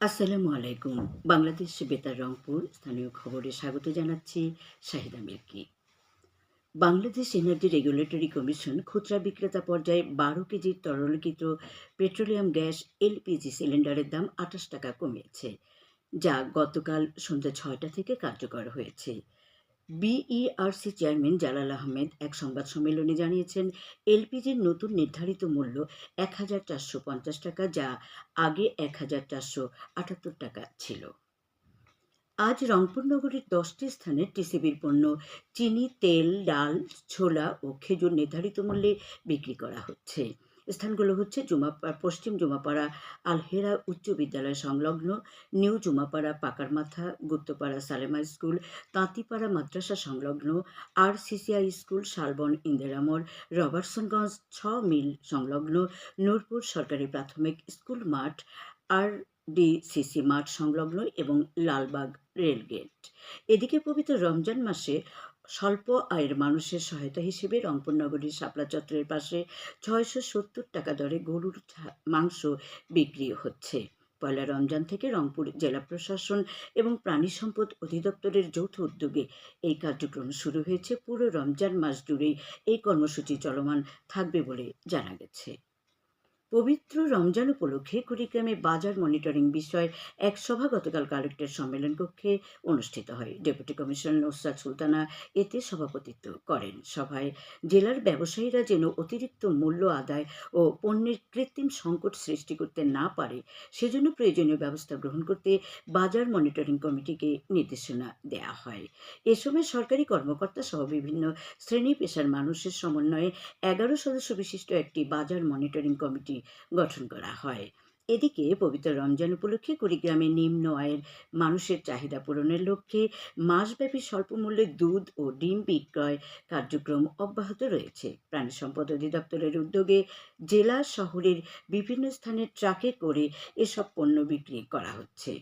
আসসালামু আলাইকুম। বাংলাদেশ বেতার রংপুর স্থানীয় খবরে স্বাগত জানাচ্ছি Shahida Milki Bangladesh energy regulatory commission খুচরা বিক্রেতা পর্যায়ে বারো কেজির তরলীকৃত পেট্রোলিয়াম গ্যাস এলপিজি সিলিন্ডারের দাম আঠাশ টাকা কমিয়েছে, যা গতকাল সন্ধ্যা ছয়টা থেকে কার্যকর হয়েছে। বিইআরসি চেয়ারম্যান জালাল আহমেদ এক সংবাদ সম্মেলনে জানিয়েছেন, এলপিজির নতুন নির্ধারিত মূল্য এক হাজার চারশো পঞ্চাশ টাকা, যা আগে এক হাজার চারশো আটাত্তর টাকা ছিল। আজ রংপুর নগরীর দশটি স্থানে টিসিবির পণ্য চিনি, তেল, ডাল, ছোলা ও খেজুর নির্ধারিত মূল্যে বিক্রি করা হচ্ছে। স্থানগুলো হচ্ছে জুমাপাড়া, পশ্চিম জুমাপাড়া, আলহেরা উচ্চ বিদ্যালয় সংলগ্ন, নিউ জুমাপাড়া, পাকারমাথা, গুপ্তপাড়া সালেমা স্কুল, তাঁতিপাড়া মাদ্রাসা সংলগ্ন আর সিসিআই স্কুল, শালবন, ইন্দিরামোড়, রবার্টসনগঞ্জ, ছ মিল সংলগ্ন, নূরপুর সরকারি প্রাথমিক স্কুল মাঠ আর ডিসিসি মাঠ সংলগ্ন এবং লালবাগ রেলগেট। এদিকে পবিত্র রমজান মাসে স্বল্প আয়ের মানুষের সহায়তা হিসেবে রংপুর নগরীর শাপলা চত্বরের পাশে ছয়শো সত্তর টাকা দরে গরুর মাংস বিক্রি হচ্ছে। পয়লা রমজান থেকে রংপুর জেলা প্রশাসন এবং প্রাণী সম্পদ অধিদপ্তরের যৌথ উদ্যোগে এই কার্যক্রম শুরু হয়েছে। পুরো রমজান মাস জুড়েই এই কর্মসূচি চলমান থাকবে বলে জানা গেছে। পবিত্র রমজান উপলক্ষে কুড়িগ্রামে বাজার মনিটরিং বিষয় এক সভা গতকাল কালেক্টর সম্মেলন কক্ষে অনুষ্ঠিত হয়। ডেপুটি কমিশনার নুসরাত সুলতানা এতে সভাপতিত্ব করেন। সভায় জেলার ব্যবসায়ীরা যেন অতিরিক্ত মূল্য আদায় ও পণ্যের কৃত্রিম সংকট সৃষ্টি করতে না পারে, সেজন্য প্রয়োজনীয় ব্যবস্থা গ্রহণ করতে বাজার মনিটরিং কমিটিকে নির্দেশনা দেওয়া হয়। এ সময় সরকারি কর্মকর্তা সহ বিভিন্ন শ্রেণি পেশার মানুষের সমন্বয়ে এগারো সদস্য বিশিষ্ট একটি বাজার মনিটরিং কমিটি গঠন করা হয়। এদিকে পবিত্র রমজান উপলক্ষে কুড়িগ্রামে নিম্ন আয়ের মানুষের চাহিদা পূরণের লক্ষ্যে মাসব্যাপী স্বল্প মূল্যে দুধ ও ডিম বিক্রয় কার্যক্রম অব্যাহত রয়েছে। প্রাণী সম্পদ অধিদপ্তরের উদ্যোগে জেলা শহরের বিভিন্ন স্থানে ট্রাকে করে এসব পণ্য বিক্রি করা হচ্ছে।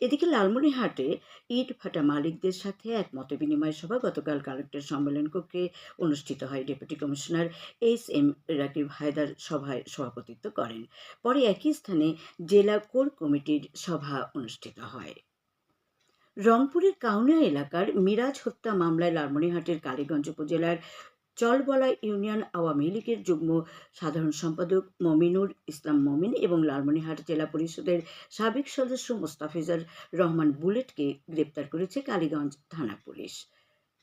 এদিকে লালমনিরহাটে ইট ভাটা মালিকদের সাথে এক মত বিনিময় সভা গতকাল কালেক্টর সম্মেলন কক্ষে অনুষ্ঠিত হয়। Deputy commissioner S M Rakib Haider সভায় সভাপতিত্ব করেন। পরে একই স্থানে জেলা কোর কমিটির সভা অনুষ্ঠিত হয়। রংপুরের কাউনিয়া এলাকার মিরাজ হত্যা মামলায় লালমনিরহাটের কালীগঞ্জ উপজেলার চলবলা ইউনিয়ন আওয়ামী লীগের যুগ্ম সাধারণ সম্পাদক মমিনুর ইসলাম মমিন এবং লালমনিরহাট জেলা পরিষদের সাবেক সদস্য মোস্তাফিজার রহমান বুলেটকে গ্রেপ্তার করেছে কালীগঞ্জ থানা পুলিশ।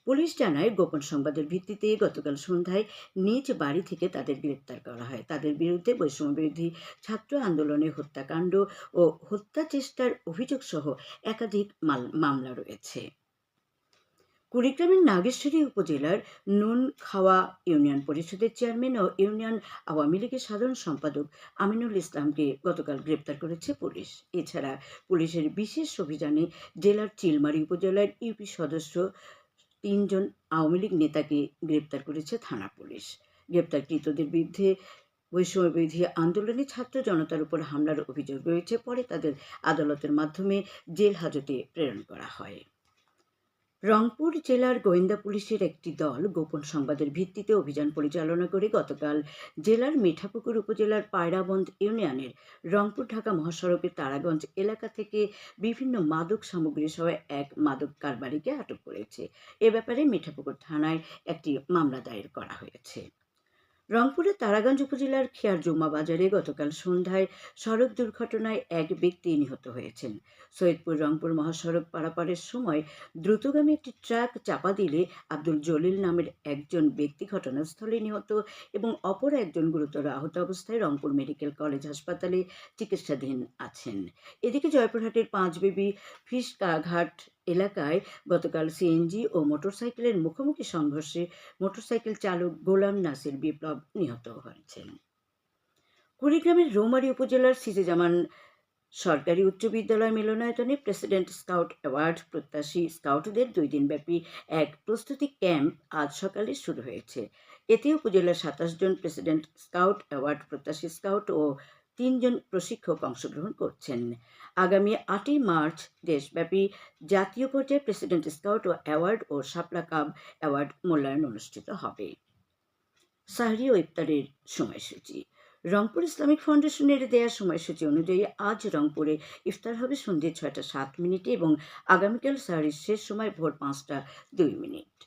পুলিশ জানায়, গোপন সংবাদের ভিত্তিতে গতকাল সন্ধ্যায় নিজ বাড়ি থেকে তাদের গ্রেপ্তার করা হয়। তাদের বিরুদ্ধে বৈষম্যবিরোধী ছাত্র আন্দোলনে হত্যাকাণ্ড ও হত্যা চেষ্টার অভিযোগ সহ একাধিক মাল- মামলা রয়েছে। কুড়িগ্রামের নাগেশ্বরী উপজেলার নুন খাওয়া ইউনিয়ন পরিষদের চেয়ারম্যান ও ইউনিয়ন আওয়ামী লীগের সাধারণ সম্পাদক আমিনুল ইসলামকে গতকাল গ্রেপ্তার করেছে পুলিশ। এছাড়া পুলিশের বিশেষ অভিযানে জেলার চিলমারি উপজেলার ইউপি সদস্য তিনজন আওয়ামী লীগ নেতাকে গ্রেপ্তার করেছে থানা পুলিশ। গ্রেপ্তারকৃতদের বিরুদ্ধে বৈষম্যবিধি আন্দোলনে ছাত্র জনতার উপর হামলার অভিযোগ রয়েছে। পরে তাদের আদালতের মাধ্যমে জেল হাজতে প্রেরণ করা হয়। রংপুর জেলার গোয়েন্দা পুলিশের একটি দল গোপন সংবাদের ভিত্তিতে অভিযান পরিচালনা করে গতকাল জেলার মিঠাপুকুর উপজেলার পায়রাবন্দ ইউনিয়নের রংপুর ঢাকা মহাসড়কের তারাগঞ্জ এলাকা থেকে বিভিন্ন মাদক সামগ্রী সহ এক মাদক কারবারিকে আটক করেছে। এ ব্যাপারে মিঠাপুকুর থানায় একটি মামলা দায়ের করা হয়েছে। রংপুরের তারাগঞ্জ উপজেলার খেয়ারজুমা বাজারে গতকাল সন্ধ্যায় সড়ক দুর্ঘটনায় এক ব্যক্তি নিহত হয়েছেন। সৈয়দপুর রংপুর মহাসড়ক পারাপারের সময় দ্রুতগামী একটি ট্রাক চাপা দিলে আব্দুল জলিল নামের একজন ব্যক্তি ঘটনাস্থলে নিহত এবং অপর একজন গুরুতর আহত অবস্থায় রংপুর মেডিকেল কলেজ হাসপাতালে চিকিৎসাধীন আছেন। এদিকে জয়পুরহাটের পাঁচবেবি ফিসকাঘাট এলাকায় গতকাল সিএনজি ও মোটরসাইকেলের মুখোমুখি সংঘর্ষে মোটরসাইকেল চালক গোলাম নাসির বিপ্লব নিহত হয়েছেন। কুড়িগ্রামের রৌমারী উপজেলার সিজেজামান সরকারি উচ্চ বিদ্যালয় মিলনায়তনে প্রেসিডেন্ট স্কাউট অ্যাওয়ার্ড প্রত্যাশী স্কাউটদের দুই দিনব্যাপী এক প্রস্তুতি ক্যাম্প আজ সকালে শুরু হয়েছে। এতে উপজেলার সাতাশ জন প্রেসিডেন্ট স্কাউট অ্যাওয়ার্ড প্রত্যাশী স্কাউট ও তিনজন প্রশিক্ষক অংশগ্রহণ করছেন। আগামী আটই মার্চ দেশব্যাপী জাতীয় পর্যায়ে প্রেসিডেন্ট স্কাউট ও অ্যাওয়ার্ড ও শাপলা কাব অ্যাওয়ার্ড মূল্যায়ন অনুষ্ঠিত হবে। সাহরি ও ইফতারের সময়সূচি। রংপুর ইসলামিক ফাউন্ডেশনের দেওয়া সময়সূচি অনুযায়ী আজ রংপুরে ইফতার হবে সন্ধ্যে ছয়টা সাত মিনিটে এবং আগামীকাল সাহারির শেষ সময় ভোর পাঁচটা দুই মিনিট।